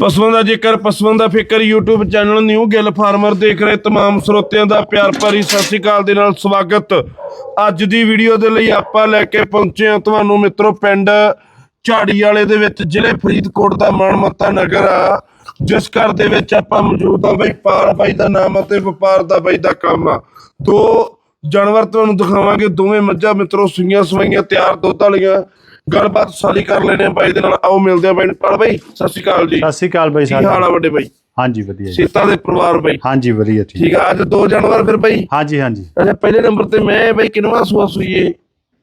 ਪਸ਼ੂਆਂ ਦਾ ਜੇਕਰ ਪਸ਼ੂਆਂ ਦਾ ਫਿਕਰ YouTube channel new Gill farmer ਦੇਖ ਰਹੇ तमाम ਸਰੋਤਿਆਂ ਦਾ ਪਿਆਰ ਭਰੀ ਸਤਿ ਸ਼੍ਰੀ ਅਕਾਲ ਦੇ ਨਾਲ ਸਵਾਗਤ ਅੱਜ ਦੀ ਵੀਡੀਓ ਦੇ ਲਈ ਆਪਾਂ ਲੈ ਕੇ ਪਹੁੰਚੇ ਹਾਂ ਤੁਹਾਨੂੰ ਮਿੱਤਰੋ ਪਿੰਡ ਝਾੜੀ ਵਾਲੇ ਦੇ ਵਿੱਚ ਜ਼ਿਲ੍ਹੇ ਫਰੀਦਕੋਟ ਦਾ ਮਨਮੱਤਾ ਨਗਰ ਆ ਜਿਸ ਘਰ ਦੇ ਵਿੱਚ ਆਪਾਂ ਮੌਜੂਦ ਆ ਬਈ ਪਾਲ ਬਾਈ ਦਾ ਨਾਮ ਅਤੇ ਵਪਾਰ ਦਾ ਬਾਈ ਦਾ ਕੰਮ ਆ ਦੋ ਜਾਨਵਰ ਤੁਹਾਨੂੰ ਦਿਖਾਵਾਂਗੇ ਦੋਵੇਂ ਮੱਝਾਂ ਮਿੱਤਰੋ ਸੂਈਆਂ ਸਵਾਈਆਂ ਤਿਆਰ ਦੁੱਧ ਵਾਲੀਆਂ ਗੱਲਬਾਤ ਸਾਰੀ ਕਰ ਲੈਣੇ ਆ ਬਾਈ ਦੇ ਨਾਲ। ਆਓ ਮਿਲਦੇ ਆ ਬਾਈ ਨੂੰ। ਪਾਲ ਬਾਈ। ਸਤਿ ਸ਼੍ਰੀ ਅਕਾਲ ਜੀ। ਸਤਿ ਸ਼੍ਰੀ ਅਕਾਲ ਬਾਈ ਕੀ ਹਾਲ ਆ ਵੱਡੇ ਬਾਈ? ਹਾਂਜੀ ਵਧੀਆ ਜੀ। ਸੀਤਾ ਦੇ ਪਰਿਵਾਰ ਬਾਈ। ਹਾਂਜੀ ਵਧੀਆ ਠੀਕ ਠੀਕ ਆ ਅੱਜ ਦੋ ਜਾਨਵਰ ਫਿਰ ਬਾਈ। ਹਾਂਜੀ ਹਾਂਜੀ। ਅੱਛਾ ਪਹਿਲੇ ਨੰਬਰ ਤੇ ਮੈਂ ਬਾਈ ਕਿੰਨਵਾਂ ਸੂਆ ਸੂਈਏ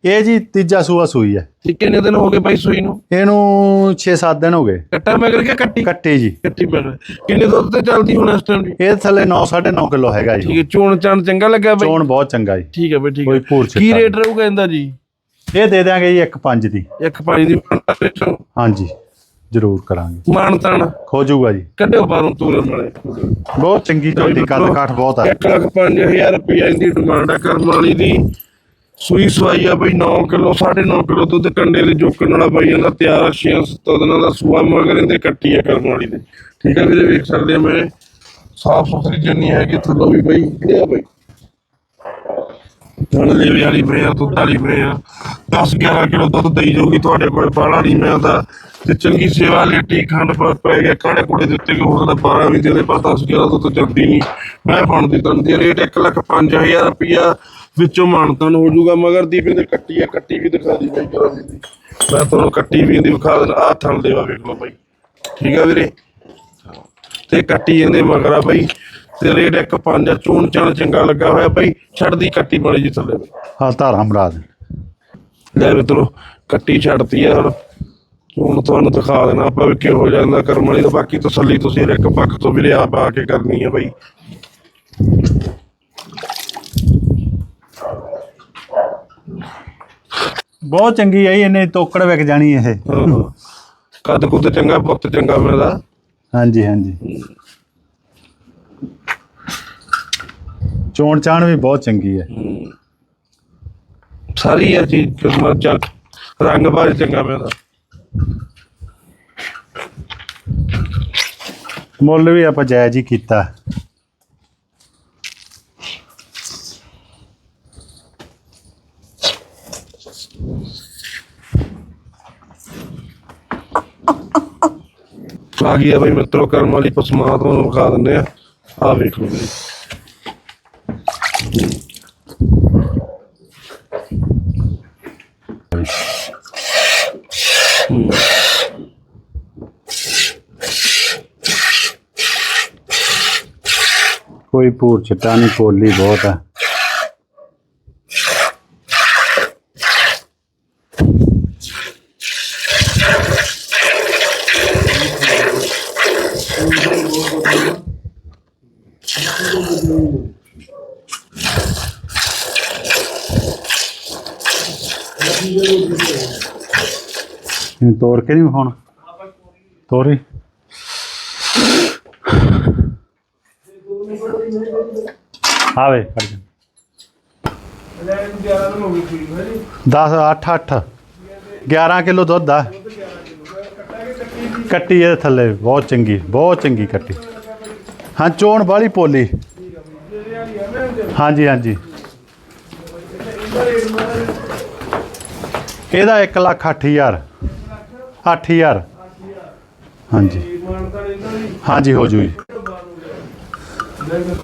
ਇਹ ਜੀ ਤੀਜਾ ਸੂਆ ਸੂਈ ਹੈ ਤੇ ਕਿੰਨੇ ਦਿਨ ਹੋ ਗਏ ਬਾਈ ਸੂਈ ਨੂੰ? ਇਹਨੂੰ 6-7 ਦਿਨ ਹੋ ਗਏ। ਕੱਟਾ ਮਗਰ ਕੇ ਕੱਟੀ? ਕੱਟੇ ਜੀ। ਕੱਟੀ ਮਗਰ ਕਿੰਨੇ ਦੁੱਧ ਤੇ ਚੱਲਦੀ ਹੁਣ ਇਸ ਟਾਈਮ ਜੀ? ਇਹ ਥੱਲੇ 9.5 ਕਿਲੋ ਹੈਗਾ ਠੀਕ ਜੀ ਹੈ ਚੋਣ ਚਾਣ ਚੰਗਾ ਲੱਗਾ ਬਾਈ? ਚੋਣ ਬਹੁਤ ਚੰਗਾ ਜੀ। ਠੀਕ ਹੈ ਬਾਈ ਠੀਕ ਕੋਈ ਹੈ ਭੂਰ ਕੀ ਛਿੱਟਾ ਰੇਟ ਰਹੂਗਾ ਇਹਦਾ ਜੀ? ਇਹ ਦੇ ਦਿਆਂਗੇ ਜੀ 1.5 ਦੀ। ਇੱਕ ਪੰਜ ਦੀ ਵਿੱਚੋਂ ਹਾਂਜੀ ਜ਼ਰੂਰ ਕਰਾਂਗੇ। ਮਾਨ ਤਾਨ ਜਾਊਗਾ ਜੀ। ਕੱਢਿਓ ਬਾਹਰੋਂ ਤੂਰਨ ਵਾਲੇ ਬਹੁਤ ਚੰਗੀ ਝੋਟੀ ਕੱਦ ਕਾਠ ਬਹੁਤ ਆ। ਇੱਕ ਲੱਖ ਪੰਜ ਹਜ਼ਾਰ ਰੁਪਏ ਦੀ ਡਿਮਾਂਡ ਹੈ ਕਰਮ ਵਾਲੀ ਦੀ। ਸੂਈ ਸਵਾਈ ਆ ਬਈ 9 ਕਿਲੋ 9.5 ਕਿਲੋ ਦੁੱਧ ਕੰਡੇ ਦੇ ਜੋਕਣ ਵਾਲਾ ਬਾਈ ਇਹਦਾ ਤਿਆਰ ਆ 6 ਦਿਨਾਂ ਦਾ ਸੂਆ ਮਗਰ ਇਹਦੇ ਕੱਟੀ ਆ ਕਰਮ ਵਾਲੀ ਦੇ। ਠੀਕ ਆ ਵੀਰੇ ਵੇਖ ਸਕਦੇ ਆ ਮੈਂ। ਸਾਫ਼ ਸੁਥਰੀ ਜੰਨੀ ਹੈਗੀ ਥੱਲੋਂ ਵੀ ਬਈ। ਇਹ ਆ ਬਈ। ਹੁਣ ਲੈ ਵਾਲੀ ਪਈ ਆ ਦੁੱਧ ਵਾਲੀ ਪਈ ਆ। 10 11 ਕਿਲੋ ਦੁੱਧ ਦੇਈ ਜਾਊਗੀ ਤੁਹਾਡੇ ਕੋਲ ਬਾਲਾ ਨਹੀਂ ਮੈਂ ਤੇ। ਚੰਗੀ ਸੇਵਾ ਲੇਟੀ ਖੰਡ ਪਰ ਪੈ ਗਿਆ ਕਾੜੇ ਕੋੜੇ ਦੇ ਉੱਤੇ ਹੋਰ ਦਾ 12 ਵੀ ਦੇ ਦੇ, ਪਰ 10 11 ਦੁੱਧ ਚੱਲਦੀ ਨਹੀਂ। ਮੈਂ ਬਣਦੀ ਤਨ ਦੀ ਰੇਟ 1 ਲੱਖ 5000 ਰੁਪਿਆ ਵਿੱਚੋਂ ਮਾਨਤਨ ਹੋ ਜਾਊਗਾ, ਮਗਰ ਦੀ ਵੀ ਕੱਟੀ ਆ, ਕੱਟੀ ਵੀ ਦਿਖਾ ਦੀ ਬਈ ਕਰਾਂ ਦੀ। ਮੈਂ ਤੁਹਾਨੂੰ ਕੱਟੀ ਵੀ ਦੀ ਵਿਖਾ ਦੇਣਾ ਆ ਥਣ ਦੇਵਾ ਵੇਖ ਲਓ ਬਈ। ਠੀਕ ਆ ਵੀਰੇ? ਤੇ ਕੱਟੀ ਇਹਦੇ ਮਗਰ ਆ ਬਾਈ, ਤੇ ਰੇਟ ਇੱਕ ਪੰਜ ਆ ਚੂਣ ਚਾਣ ਚੰਗਾ ਲੱਗਾ ਹੋਇਆ ਬਾਈ ਛੱਡਦੀ ਕੱਟੀ ਬੜੀ ਜੀ ਥੱਲੇ। ਬਈ ਹਾਂ ਧਾਰਾਂ ਮਰਾ ਲੈ ਮਿੱਤਰੋ ਕੱਟੀ ਛੱਡਤੀ ਆ ਹੁਣ। ਹੁਣ ਤੁਹਾਨੂੰ ਦਿਖਾ ਦੇਣਾ ਆਪਾਂ ਵੀ ਕਿਹੋ ਜਾਂਦਾ ਕਰਮ ਵਾਲੀ ਦਾ ਬਾਕੀ ਤਸੱਲੀ ਤੁਸੀਂ ਇੱਕ ਪੱਖ ਤੋਂ ਵੀ ਲਿਆ ਪਾ ਕੇ ਕਰਨੀ ਆ ਬਈ। ਬਹੁਤ ਚੰਗੀ ਜੀ, ਇਹਨੇ ਤੋਕੜ ਵਿਕ ਜਾਣੀ ਇਹ। ਕੱਦ ਕੁੱਦ ਚੰਗਾ ਪੁੱਤ ਚੰਗਾ ਮਿਲਦਾ। ਹਾਂਜੀ ਹਾਂਜੀ। ਚੋਣ ਚਾਣ ਵੀ ਬਹੁਤ ਚੰਗੀ ਹੈ। ਸਾਰੀ ਇਹ ਚੀਜ਼ ਕਿਸਮਤ ਚੱਲ ਰੰਗ ਬਾਜ ਚੰਗਾ ਮਿਲਦਾ ਮੁੱਲ ਵੀ ਆਪਾਂ ਜਾਇਜ਼ ਹੀ ਕੀਤਾ। ਆ ਗਈ ਆ ਬਈ ਮਿੱਤਰੋ ਕਰਮ ਵਾਲੀ ਪਸਮਾ ਤੁਹਾਨੂੰ ਵਿਖਾ ਦਿੰਦੇ ਆ। ਆ ਵੇਖ ਲਓ ਬਈ। ਕੋਈ ਭੂਰ ਛਿੱਟਾ ਨਹੀਂ ਕੋਲੀ ਬਹੁਤ ਹੈ ਇਹਨੂੰ ਤੋੜ ਕੇ ਨਹੀਂ ਵਿਖਾਉਣਾ? ਤੋਰੀ। ਆਵੇ ਕਰ ਜਾ। 10 8 8 11 ਕਿਲੋ ਦੁੱਧ ਆ। ਕੱਟੀ ਇਹਦੇ ਥੱਲੇ, ਬਹੁਤ ਚੰਗੀ ਬਹੁਤ ਚੰਗੀ ਕੱਟੀ। ਹਾਂ, ਚੋਣ ਵਾਲੀ ਪੋਲੀ। ਹਾਂਜੀ ਹਾਂਜੀ। ਇਹਦਾ 1 ਲੱਖ 8000 8000 ਹਾਂਜੀ। ਹਾਂਜੀ, ਹੋ ਜੂ ਜੀ Gracias.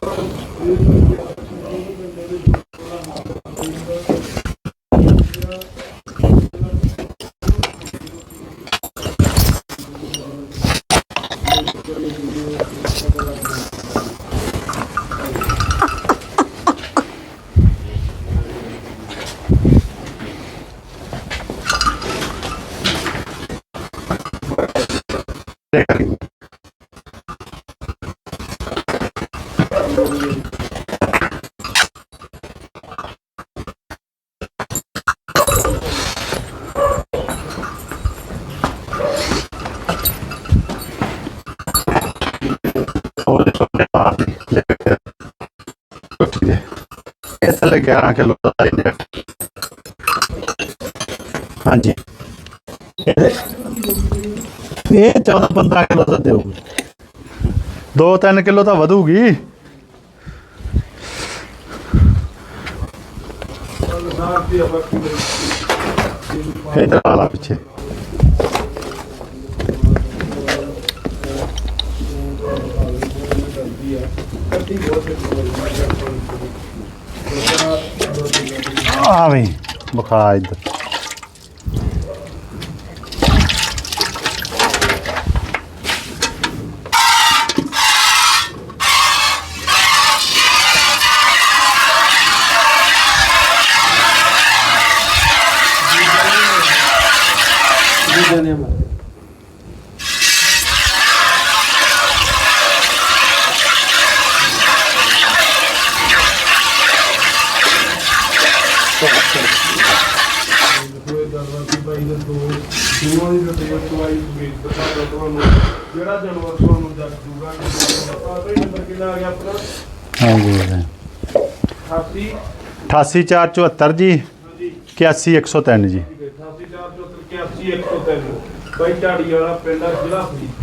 ਇਹ ਥੱਲੇ 11 ਕਿਲੋ ਦਾ ਹੈ ਹਾਂਜੀ ਇਹ 14 15 ਕਿਲੋ ਤਾਂ ਦੇਊਗੀ 2-3 ਕਿਲੋ ਤਾਂ ਵਧੂਗੀ ਇਧਰ ਆ ਲਾ ਪਿੱਛੇ ਆ ਵੀ ਬਖਾ ਇੱਧਰ ਜਿਹੜਾ ਜਾਨਵਰ ਤੁਹਾਨੂੰ ਦੱਸ ਦੂਗਾ ਆਪਣਾ ਨੰਬਰ ਕਿੰਨਾ ਆ ਗਿਆ ਆਪਣਾ। ਹਾਂਜੀ 88 88474 ਜੀ। 81103 ਜੀ। 88 484 81 103 ਬਾਈ ਢਾੜੀ ਵਾਲਾ ਪਿੰਡ ਜ਼ਿਲ੍ਹਾ ਫਰੀਦ